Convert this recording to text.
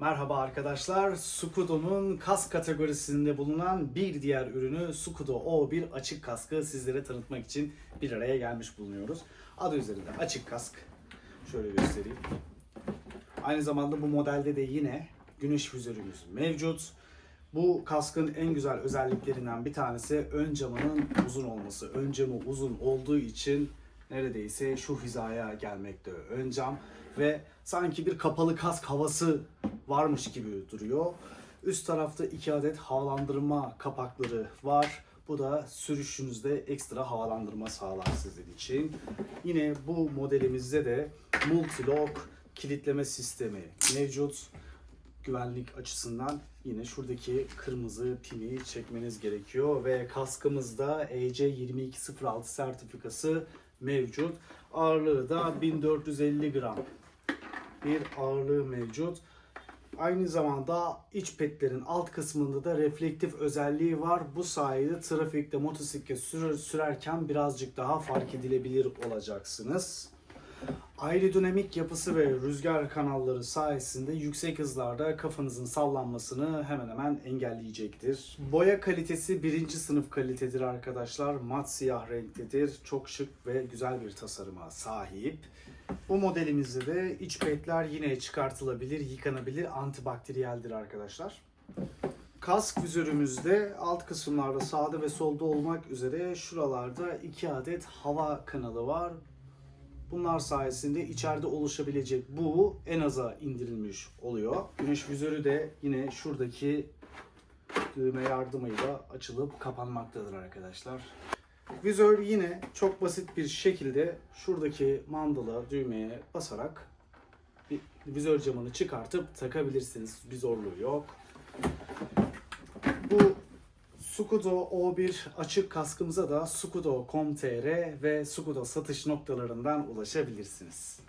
Merhaba arkadaşlar. Sukudo'nun kask kategorisinde bulunan bir diğer ürünü Sukudo O1 açık kaskı sizlere tanıtmak için bir araya gelmiş bulunuyoruz. Adı üzerinde açık kask. Şöyle göstereyim. Aynı zamanda bu modelde de yine güneş vizörümüz mevcut. Bu kaskın en güzel özelliklerinden bir tanesi ön camının uzun olması. Ön camı uzun olduğu için neredeyse şu hizaya gelmekte ön cam ve sanki bir kapalı kask havası varmış gibi duruyor. Üst tarafta iki adet havalandırma kapakları var. Bu da sürüşünüzde ekstra havalandırma sağlar sizin için. Yine bu modelimizde de multi-lock kilitleme sistemi mevcut güvenlik açısından yine şuradaki kırmızı pini çekmeniz gerekiyor ve kaskımızda E EC 2206 sertifikası mevcut. Ağırlığı da 1450 gram bir ağırlığı mevcut. Aynı zamanda iç petlerin alt kısmında da reflektif özelliği var. Bu sayede trafikte motosiklet sür- sürerken birazcık daha fark edilebilir olacaksınız. Aerodinamik yapısı ve rüzgar kanalları sayesinde yüksek hızlarda kafanızın sallanmasını hemen hemen engelleyecektir. Boya kalitesi birinci sınıf kalitedir arkadaşlar. Mat siyah renktedir. Çok şık ve güzel bir tasarıma sahip. Bu modelimizde de iç petler yine çıkartılabilir, yıkanabilir, antibakteriyeldir arkadaşlar. Kask vizörümüzde alt kısımlarda sağda ve solda olmak üzere şuralarda iki adet hava kanalı var. Bunlar sayesinde içeride oluşabilecek bu en aza indirilmiş oluyor. Güneş vizörü de yine şuradaki düğme yardımıyla açılıp kapanmaktadır arkadaşlar. Vizör yine çok basit bir şekilde şuradaki mandala düğmeye basarak vizör camını çıkartıp takabilirsiniz. Bir zorluğu yok. Bu Sukudo O1 açık kaskımıza da sukudo.com.tr ve Sukudo satış noktalarından ulaşabilirsiniz.